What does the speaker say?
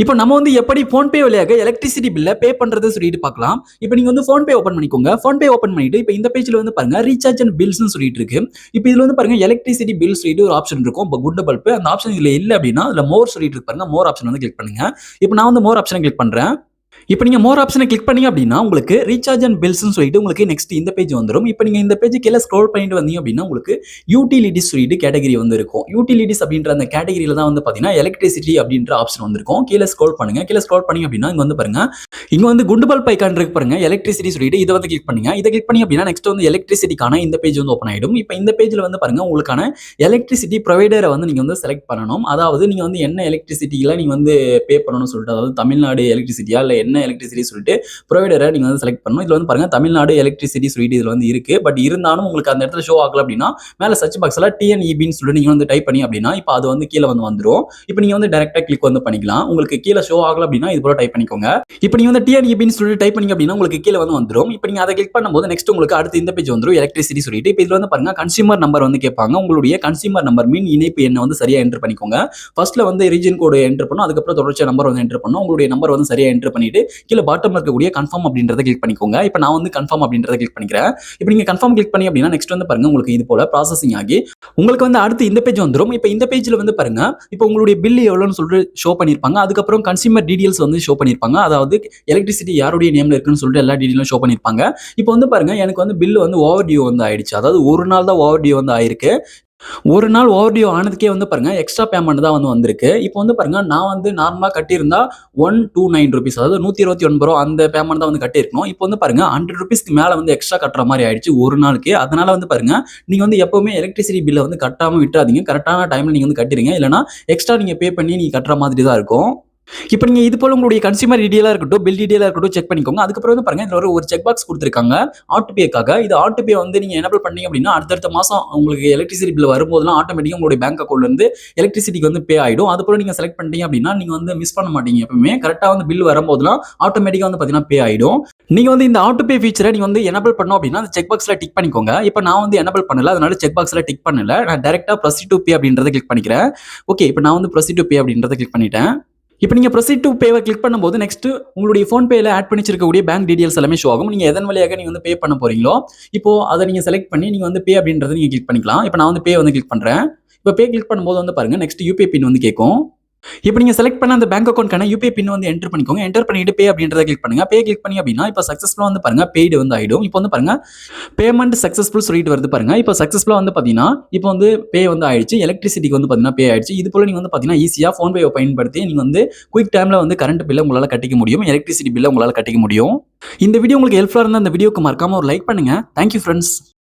இப்போ நம்ம வந்து எப்படி ஃபோன்பே வழியாக எலக்ட்ரிசிட்டி பில்லை பே பண்றது சொல்லிட்டு பார்க்கலாம். இப்போ நீங்க வந்து ஃபோன்பே ஓப்பன் பண்ணிக்கோங்க. ஃபோன்பே ஓப்பன் பண்ணிட்டு இப்போ இந்த பேஜ்ல வந்து பாருங்க ரீசார்ஜ் அண்ட் பில்ஸ்னு சொல்லிட்டு இருக்கு. இப்போ இதுல வந்து பாருங்க எலக்ட்ரிசிட்டி பில் சொல்லிட்டு ஒரு ஆப்ஷன் இருக்கும். இப்போ குட் பல்ப் அந்த ஆப்ஷன் இதுல இல்லை அப்படின்னா அதுல மோர் சொல்லிட்டு இருக்கு பாருங்க. மோர் ஆப்ஷன் வந்து கிளிக் பண்ணுங்க. இப்போ நான் வந்து மோர் ஆப்ஷனை கிளிக் பண்றேன். இப்போ நீங்கள் மோர் ஆப்ஷனை கிளிக் பண்ணி அப்படின்னா உங்களுக்கு ரீசார்ஜ் அண்ட் பில்ஸ்னு சொல்லிட்டு உங்களுக்கு நெக்ஸ்ட் இந்த பேஜ் வந்துடும் இப்போ நீங்கள் இந்த பேஜ் கீழே ஸ்க்ரோல் பண்ணிட்டு வந்தீங்க அப்படின்னா உங்களுக்கு யூட்டிலிட்டிஸ் சொல்லிட்டு கேட்டகரி வந்து இருக்கும் யூட்டிலிட்டிஸ் அப்படின்ற அந்த கேட்டகரியில் தான் வந்து பார்த்தீங்கன்னா எலக்ட்ரிசிட்டி அப்படின்ற ஆப்ஷன் வந்திருக்கும். கீழே ஸ்க்ரோல் பண்ணுங்க. கீழே ஸ்க்ரோல் பண்ணி அப்படின்னா இங்கே வந்து பாருங்க. இங்கே வந்து குண்டுபல் பல்ப் இருக்கு பாருங்க. எலக்ட்ரிசிட்டி சொல்லிட்டு இதை வந்து கிளிக் பண்ணுங்க. இதை கிளிக் பண்ணி அப்படின்னா நெக்ஸ்ட் வந்து எலக்ட்ரிசிட்டிக்கான இந்த பேஜ் வந்து ஓப்பன் ஆயிடும். இப்போ இந்த பேஜில் வந்து பாருங்க உங்களுக்கான எலக்ட்ரிசிட்டி ப்ரொவைடரை வந்து நீங்கள் வந்து செலக்ட் பண்ணணும். அதாவது நீங்கள் வந்து என்ன எலக்ட்ரிசிட்டியில் நீங்கள் வந்து பே பண்ணணும்னு சொல்லிட்டு அதாவது தமிழ்நாடு எலக்ட்ரிசிட்டியா இல்லை என்ன எலக்ட்ரிசிட்டி சொல்லிட்டு ப்ரொவைடரை நீங்கள் வந்து செலக்ட் பண்ணணும். இதில் வந்து பாருங்க தமிழ்நாடு எலக்ட்ரிசிட்டி சொல்லிட்டு இதில் வந்து இருக்கு. பட் இருந்தாலும் உங்களுக்கு அந்த இடத்துல ஷோ ஆகல அப்படின்னா மேலே சர்ச் பாக்ஸில் டிஎன்இபின்னு சொல்லிட்டு நீங்கள் வந்து டைப் பண்ணி அப்படின்னா இப்போ அது வந்து கீழே வந்து வந்துடும் இப்போ நீங்கள் வந்து டேரெக்டாக கிளிக் வந்து பண்ணிக்கலாம். உங்களுக்கு கீழே ஷோ ஆகல அப்படின்னா இது போல டைப் பண்ணிக்கோங்க. இப்போ நீங்கள் வந்து டிஎன்இபின்னு சொல்லிட்டு டைப் பண்ணிங்க அப்படின்னா உங்களுக்கு கீழே வந்து வந்துடும் இப்போ நீங்கள் அதை கிளிக் பண்ணும்போது நெக்ஸ்ட் உங்களுக்கு அடுத்து இந்த பேஜ் வந்துடும் எலக்ட்ரிசிட்டி சொல்லிட்டு. இப்போ இதில் வந்து பாருங்க கன்சியூமர் நம்பர் வந்து கேட்பாங்க. உங்களுடைய கன்சியூமர் நம்பர் மீன் இணைப்பு என்ன வந்து சரியாக என்டர் பண்ணிக்கோங்க. ஃபர்ஸ்ட்ல வந்து ரீஜன் கோடு என்டர் பண்ணும் அதுக்கப்புறம் தொடர்ச்சியாக நம்பர் வந்து என்டர் பண்ணும் உங்களுடைய நம்பர் வந்து சரியா என்டர் பண்ணிட்டு கீழே பாட்டம் இருக்கக்கூடிய கன்ஃபார்ம் அப்படின்றத கிளிக் பண்ணிக்கோங்க. இப்போ நான் வந்து கன்ஃபார்ம் அப்படின்றத கிளிக் பண்ணிக்கிறேன். இப்போ நீங்க கன்ஃபார்ம் கிளிக் பண்ணி அப்படின்னா நெக்ஸ்ட் வந்து பாருங்க உங்களுக்கு இது போல ப்ராசஸிங் ஆகி உங்களுக்கு வந்து அடுத்து இந்த பேஜ் வந்துடும் இப்போ இந்த பேஜ்ல வந்து பாருங்க இப்போ உங்களுடைய பில் எவ்வளோன்னு சொல்லிட்டு ஷோ பண்ணியிருப்பாங்க. அதுக்கப்புறம் கன்சியூமர் டீடைல்ஸ் வந்து ஷோ பண்ணியிருப்பாங்க. அதாவது எலக்ட்ரிசிட்டி யாருடைய நேமில் இருக்குன்னு சொல்லிட்டு எல்லா டீடைலும் ஷோ பண்ணியிருப்பாங்க. இப்போ வந்து பாருங்க எனக்கு வந்து பில் வந்து ஓவர் டியூ வந்து ஆயிடுச்சு. அதாவது ஒரு நாள் தான் ஓவர் டியூ வந்து ஆயிருக்கு. ஒரு நாள் ஓவர் டியூ ஆனதுக்கே வந்து பாருங்க எக்ஸ்ட்ரா பேமெண்ட் தான் வந்து வந்திருக்கு. இப்போ வந்து பாருங்க நான் வந்து நார்மலாக கட்டியிருந்தா ஒன் டூ நைன் ருபீஸ் அதாவது நூற்றி இருபத்தி ஒன்பது ரூபா அந்த பேமெண்ட் தான் வந்து கட்டியிருக்கணும். இப்போ வந்து பாருங்க ஹண்ட்ரட் ருபீஸ்க்கு மேலே வந்து எக்ஸ்ட்ரா கட்டுற மாதிரி ஆயிடுச்சு ஒரு நாளுக்கு. அதனால வந்து பாருங்க நீங்கள் வந்து எப்பவுமே எலக்ட்ரிசிட்டி பில்லை வந்து கட்டாமல் விட்டுறாதீங்க. கரெக்டான டைமில் நீங்கள் வந்து கட்டிடுங்க. இல்லைனா எக்ஸ்ட்ரா நீங்கள் பே பண்ணி நீங்கள் கட்டுற மாதிரி தான் இருக்கும். இப்போ நீங்கள் இது போல உங்களுடைய கன்சியூமர் டீடெயிலாக இருக்கட்டும் பில் டீடெயிலாக இருக்கட்டும் செக் பண்ணிக்கோங்க. அதுக்கப்புறம் வந்து பாருங்கள் இதில் ஒரு ஒரு செக் பாக்ஸ் கொடுத்துருக்காங்க. ஆட்டோபேக்காக இது ஆட்டோபே வந்து நீங்கள் எனபிள் பண்ணீங்க அப்படின்னா அடுத்தடுத்த மாதம் உங்களுக்கு எலக்ட்ரிசிட்டி பில் வரும்போதெல்லாம் ஆட்டோமேட்டிக்காக உங்களுடைய பேங்க் அக்கௌண்ட்லேருந்து எலக்ட்ரிசிட்டிக்கு வந்து பே ஆகிடும் அது போல நீங்கள் செலக்ட் பண்ணிட்டீங்க அப்படின்னா நீங்கள் வந்து மிஸ் பண்ண மாட்டீங்க எப்பவுமே. கரெக்டாக வந்து பில் வரும்போதெல்லாம் ஆட்டோமேட்டிக்காக வந்து பார்த்தீங்கன்னா பே ஆகிடும் நீங்கள் வந்து இந்த ஆட்டோபே ஃபீச்சரை நீங்கள் வந்து எனபிள் பண்ணோம் அப்படின்னா அந்த செக் பாக்ஸில் டிக் பண்ணிக்கோங்க. இப்போ நான் வந்து எனபிள் பண்ணல அதனால செக் பாக்ஸில் டிக் பண்ணல. நான் டேரெக்டாக ப்ரொசீட் டு பே அப்படின்றத கிளிக் பண்ணிக்கிறேன். ஓகே இப்போ நான் வந்து ப்ரொசீட் டு பே அப்படின்றத கிளிக் பண்ணிட்டேன். இப்போ நீங்கள் ப்ரொசீட் டு பேவை கிளிக் பண்ணும்போது நெக்ஸ்ட் உங்களுடைய ஃபோன் ஆட் பண்ணி வச்சிருக்கக்கூடிய பேங்க் டீடைல்ஸ் எல்லாமே ஷோ ஆகும். நீங்கள் எதன் வழியாக நீங்கள் வந்து பே பண்ண போறீங்களோ இப்போ அதை நீங்கள் செலக்ட் பண்ணி நீங்கள் வந்து பே அப்படின்றத நீங்கள் கிளிக் பண்ணிக்கலாம். இப்போ நான் வந்து பே வந்து கிளிக் பண்ணுறேன் இப்போ பே கிளிக் பண்ணும்போது வந்து பாருங்கள் நெக்ஸ்ட் யூபிஐ பின் வந்து கேட்கும். இப்போ நீங்கள் செலக்ட் பண்ண அந்த பேங்க் அக்கௌண்ட்க்கான யூபிஐ பின் வந்து என்டர் பண்ணிக்கோங்க. என்டர் பண்ணிட்டு பே அப்படின்றத கிளிக் பண்ணுங்க. பே கிளிக் பண்ணி அப்படின்னா இப்போ சக்ஸஸ்ஃபுல்லாக வந்து பாருங்க பெய்டு வந்து ஆயிடும். இப்போ வந்து பாருங்க பேமெண்ட் சக்ஸஸ்ஃபுல் சொல்லிட்டு வருது பாருங்க. இப்போ சக்ஸஸ்ஃபுல்லாக வந்து பார்த்தீங்கன்னா இப்போ வந்து பே வந்து ஆயிடுச்சு. எலக்ட்ரிசிட்டிக்கு வந்து பார்த்தீங்கன்னா பே ஆயிடுச்சு. இது போல நீங்கள் வந்து பார்த்தீங்கன்னா ஈஸியாக ஃபோன்பேவை பயன்படுத்தி நீங்கள் வந்து குயிக் டைமில் வந்து கரண்ட் பில்லை உங்களால் கட்டிக்க முடியும். எலக்ட்ரிசிட்டி பில்லை உங்களால் கட்டிக்க முடியும். இந்த வீடியோ உங்களுக்கு ஹெல்ப்ஃபுல்லாக இருந்தால் அந்த வீடியோக்கு மறக்காம ஒரு லைக் பண்ணுங்க. Thank you friends